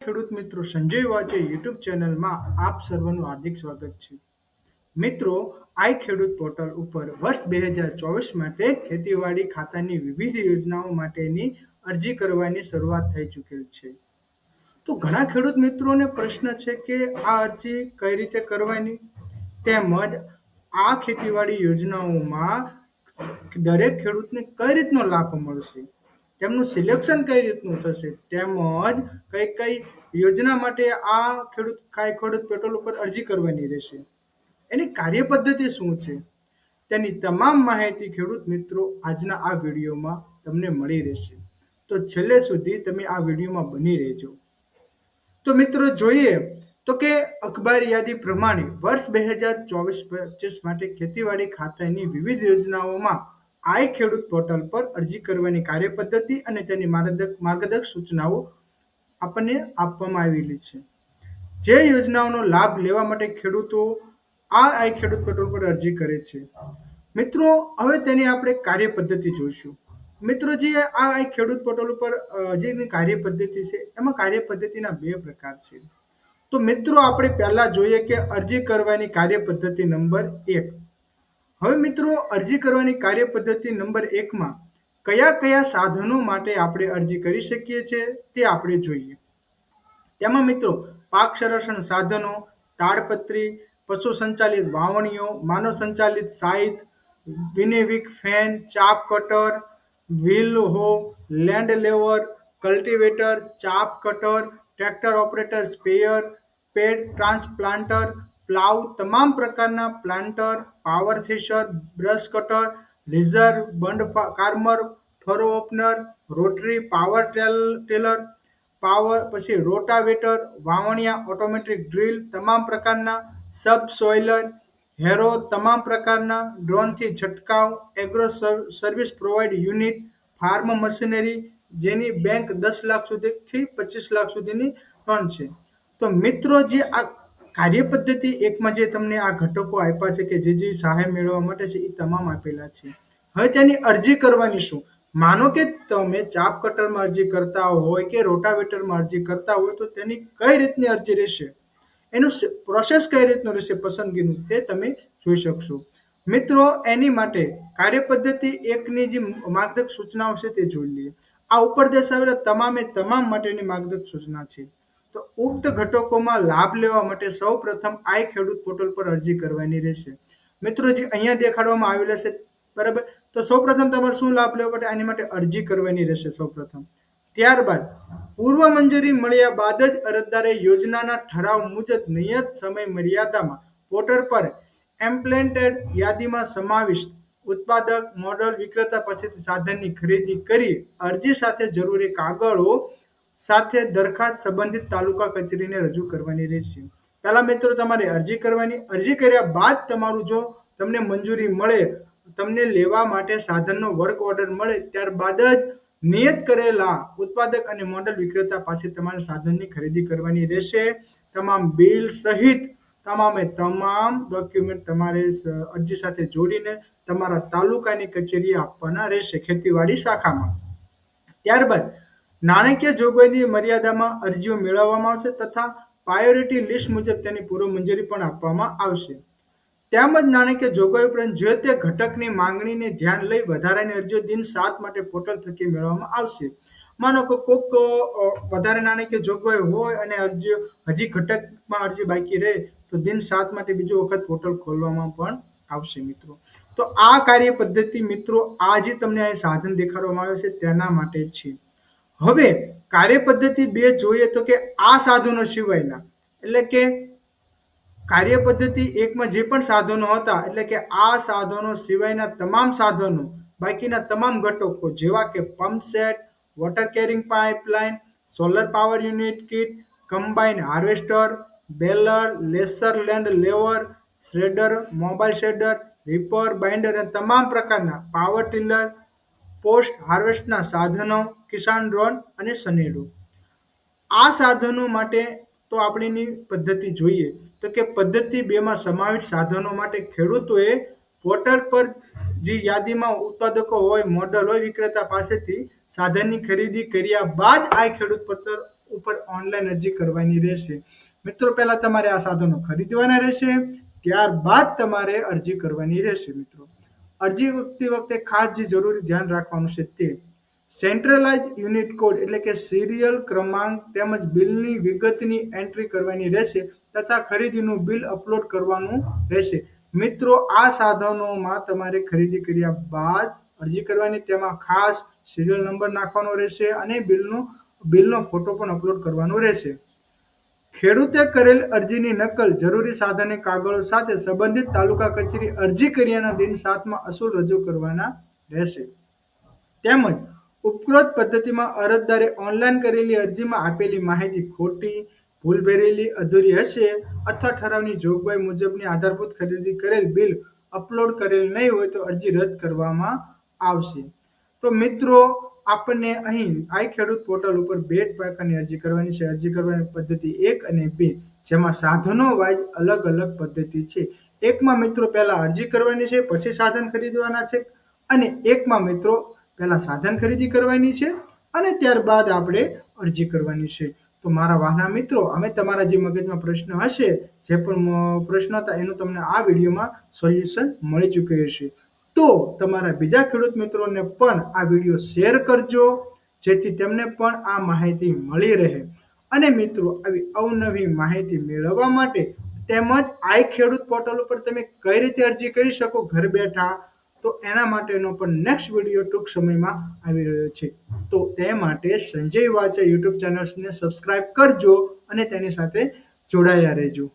ખેડૂત મિત્રો સંજય વાચે યુટ્યુબ ચેનલમાં આપ સર્વનું હાર્દિક સ્વાગત છે. મિત્રો, આઈ ખેડૂત પોર્ટલ ઉપર વર્ષ બે હજાર ચોવીસ માટે ખેતીવાડી ખાતાની વિવિધ યોજનાઓ માટેની અરજી કરવાની શરૂઆત થઈ ચૂકેલ છે. તો ઘણા ખેડૂત મિત્રોને પ્રશ્ન છે કે આ અરજી કઈ રીતે કરવાની? તેમજ આ ખેતીવાડી યોજનાઓમાં દરેક ખેડૂતને કઈ રીતનો લાભ મળશે? તેમનું સિલેક્શન કઈ રીતનું થશે? તેમજ કઈ કઈ યોજના માટે આ ખેડૂત કાંઈ ખેડૂત પેટ્રોલ ઉપર અરજી કરવાની રહેશે? એની કાર્ય પદ્ધતિ શું છે? તેની તમામ માહિતી ખેડૂત મિત્રો આજના આ વિડીયોમાં તમને મળી રહેશે. તો છેલ્લે સુધી તમે આ વિડીયોમાં બની રહેજો. તો મિત્રો જોઈએ તો કે અખબાર યાદી પ્રમાણે વર્ષ બે હજાર ચોવીસ પચીસ માટે ખેતીવાડી ખાતાની વિવિધ યોજનાઓમાં આઈ ખેડૂત પોર્ટલ પર અરજી કરવાની કાર્ય પદ્ધતિ અને તેની માર્ગદર્શક સૂચનાઓ આપણને આપવામાં આવેલી છે. જે યોજનાઓનો લાભ લેવા માટે ખેડૂતો આ આઈ ખેડૂત પોર્ટલ પર અરજી કરે છે. મિત્રો, હવે તેની આપણે કાર્ય પદ્ધતિ જોઈશું. મિત્રો, જે આ આઈ ખેડૂત પોર્ટલ ઉપર જે કાર્ય પદ્ધતિ છે, એમાં કાર્ય પદ્ધતિના બે પ્રકાર છે. તો મિત્રો, આપણે પહેલા જોઈએ કે અરજી કરવાની કાર્ય પદ્ધતિ નંબર એક હવે મિત્રો, અરજી કરવાની કાર્ય પદ્ધતિ નંબર એકમાં કયા કયા સાધનો માટે આપણે અરજી કરી શકીએ છીએ તે આપણે જોઈએ. તેમાં મિત્રો, પાક સંરક્ષણ સાધનો, તાડપત્રી, પશુ સંચાલિત વાવણીઓ, માનવ સંચાલિત સાહિત વિનેવિક fan, chaff cutter, wheel hoe, land leveller, cultivator, chaff cutter, tractor operator, sprayer, paddy transplanter, plough, તમામ પ્રકારના planter power thresher brush cutter laser bund former, furrow opener, rotary, power tiller, power, પછી રોટાવેટર, વાવણિયા, automatic drill તમામ પ્રકારના સબ સોઇલર harrow તમામ પ્રકારના ડ્રોનથી છંટકાવ, agro service provide unit, farm machinery, જેની બેંક દસ લાખ સુધીથી પચીસ લાખ સુધીની પણ છે. તો મિત્રો, જે આ કાર્ય પદ્ધતિ એકમાં જે તમને આ ઘટકો આપ્યા છે કે જે જે સહાય મેળવવા માટે છે, એ તમામ આપેલા છે. હવે તેની અરજી કરવાની શું? માનો કે તમે ચાપ કટરમાં અરજી કરતા હોય કે રોટાવેટરમાં અરજી કરતા હોય, તો તેની કઈ રીતની અરજી રહેશે? એનું પ્રોસેસ કઈ રીતનું રહેશે પસંદગીનું, તે તમે જોઈ શકશો. મિત્રો, એની માટે કાર્ય પદ્ધતિ એકની જે માર્ગદર્શક સૂચનાઓ છે તે જોઈ લઈએ. આ ઉપર દર્શાવેલા તમામે તમામ માટેની માર્ગદર્શક સૂચના છે. તો ઉક્ત ઘટકોમાં લાભ લેવા માટે સૌ પ્રથમ આઈ ખેડૂત પોર્ટલ પર અરજી કરવાની રહેશે. મિત્રો, જે અહીંયા દેખાડવામાં આવેલા છે, બરાબર? તો સૌ પ્રથમ તમારે શું લાભ લેવો માટે આની માટે અરજી કરવાની રહેશે સૌ પ્રથમ ત્યારબાદ, પૂર્વ મંજૂરી મળ્યા બાદ જ અરજદારે યોજનાના ઠરાવ મુજબ નિયત સમય મર્યાદામાં પોર્ટલ પર એમ્પ્લેન્ટેડ યાદીમાં સમાવિષ્ટ ઉત્પાદક, મોડલ વિક્રેતા પાસેથી સાધનની ખરીદી કરી અરજી સાથે જરૂરી કાગળો સાથે દરખાસ્ત સંબંધિત તાલુકા કચેરીને રજૂ કરવાની રહેશે. પહેલા મિત્રો, તમારે અરજી કરવાની. અરજી કર્યા બાદ તમારું જો તમને મંજૂરી મળે, તમને લેવા માટે સાધનનો વર્ક ઓર્ડર મળે, ત્યારબાદ જ નિયત કરેલા ઉત્પાદક અને મોડલ વિક્રેતા પાસે તમારે સાધનની ખરીદી કરવાની રહેશે. તમામ બિલ સહિત તમામે તમામ ડોક્યુમેન્ટ તમારે અરજી સાથે જોડીને તમારા તાલુકાની કચેરીએ આપવાના રહેશે ખેતીવાડી શાખામાં. ત્યારબાદ નાણાકીય જોગવાઈની મર્યાદામાં અરજીઓ મેળવવામાં આવશે તથા પ્રાયોરિટી લિસ્ટ મુજબ તેની પૂર્વ મંજૂરી પણ આપવામાં આવશે. તેમજ નાણાકીય જોગવાઈ ઉપરાંત જે તે ઘટકની માંગણીને ધ્યાન લઈ વધારાની અરજીઓ દિન સાત માટે પોર્ટલ થકી મેળવવામાં આવશે. માનો કે કોક વધારે નાણાકીય જોગવાઈ હોય અને અરજીઓ હજી ઘટકમાં અરજી બાકી રહે, તો દિન સાત માટે બીજો વખત પોર્ટલ ખોલવામાં પણ આવશે મિત્રો. તો આ કાર્ય પદ્ધતિ મિત્રો આ જે તમને અહીં સાધન દેખાડવામાં આવે છે, તેના માટે છે. હવે કાર્ય પદ્ધતિ બે જોઈએ તો કે આ સાધનો સિવાયના. એટલે કે કાર્ય પદ્ધતિ એકમાં જે પણ સાધનો હતા, એટલે કે આ સાધનો સિવાયના તમામ સાધનો, બાકીના તમામ ઘટકો જેવા કે pump set water carrying pipeline solar power unit kit combine harvester baler laser land leveller shredder mobile shredder reaper binder અને તમામ પ્રકારના પાવર ટિલર પોસ્ટ હાર્વેસ્ટના સાધનો, કિસાન ડ્રોન અને સનેડો. આ સાધનો માટે તો આપણેની પદ્ધતિ જોઈએ. તો કે પદ્ધતિ બેમાં સમાવિષ્ટ સાધનો માટે ખેડૂતોએ પોર્ટલ પર જે યાદીમાં ઉત્પાદકો હોય, મોડલ હોય, વિક્રેતા પાસેથી સાધનની ખરીદી કર્યા બાદ આ ખેડૂત પત્ર ઉપર ઓનલાઈન અરજી કરવાની રહેશે. મિત્રો, પહેલા તમારે આ સાધનો ખરીદવાના રહેશે, ત્યારબાદ તમારે અરજી કરવાની રહેશે, મિત્રો. અરજી કરતી વખતે ખાસ જે જરૂરી ધ્યાન રાખવાનું છે તે સેન્ટ્રલાઇઝ યુનિટ કોડ એટલે કે સિરિયલ ક્રમાંક તેમજ બિલની વિગતની એન્ટ્રી કરવાની રહેશે તથા ખરીદીનું બિલ અપલોડ કરવાનું રહેશે. મિત્રો, આ સાધનોમાં તમારે ખરીદી કર્યા બાદ અરજી કરવાની, તેમાં ખાસ સિરિયલ નંબર નાખવાનો રહેશે અને બિલનો બિલનો ફોટો પણ અપલોડ કરવાનો રહેશે. ખેડૂતે કરેલ અરજીની નકલ જરૂરી સાધને કાગળો સાથે સંબંધિત તાલુકા કચેરી અરજી કર્યાના દિન સાતમાં અસૂલ રજૂ કરવાના રહેશે. તેમજ ઉપકૃત પદ્ધતિમાં અરજદારે ઓનલાઈન કરેલી અરજીમાં આપેલી માહિતી ખોટી ભૂલ ભરેલી અધૂરી હશે અથવા ઠરાવની જોગવાઈ મુજબની આધારભૂત ખરીદી કરેલ બિલ અપલોડ કરેલ નહીં હોય તો અરજી રદ કરવામાં આવશે. તો મિત્રો આપણને અહીં આઈ ખેડૂત પોર્ટલ ઉપર બે પ્રકારની અરજી કરવાની છે. અરજી કરવાની પદ્ધતિ એક અને બે, જેમાં સાધનો વાઇઝ અલગ અલગ પદ્ધતિ છે. એકમાં મિત્રો પહેલા અરજી કરવાની છે, પછી સાધન ખરીદવાના છે અને એકમાં મિત્રો પહેલા સાધન ખરીદી કરવાની છે અને ત્યારબાદ આપણે અરજી કરવાની છે. તો મારા વાહના મિત્રો, અમે તમારા જે મગજમાં પ્રશ્ન હશે, જે પણ પ્રશ્ન હતા, એનું તમને આ વિડીયોમાં સોલ્યુશન મળી ચૂક્યું હશે. તો તમારા બીજા ખેડૂત મિત્રોને પણ આ વીડિયો શેર કરજો, જેથી તેમને પણ આ માહિતી મળી રહે. અને મિત્રો, આવી અવનવી માહિતી મેળવવા માટે તેમજ આઈ ખેડૂત પોર્ટલ ઉપર તમે કઈ રીતે અરજી કરી શકો ઘર બેઠા, તો એના માટેનો પણ નેક્સ્ટ વીડિયો ટૂંક સમયમાં આવી રહ્યો છે. તો તે માટે સંજય વાચા યુટ્યુબ ચેનલ્સને સબસ્ક્રાઇબ કરજો અને તેની સાથે જોડાયા રહેજો.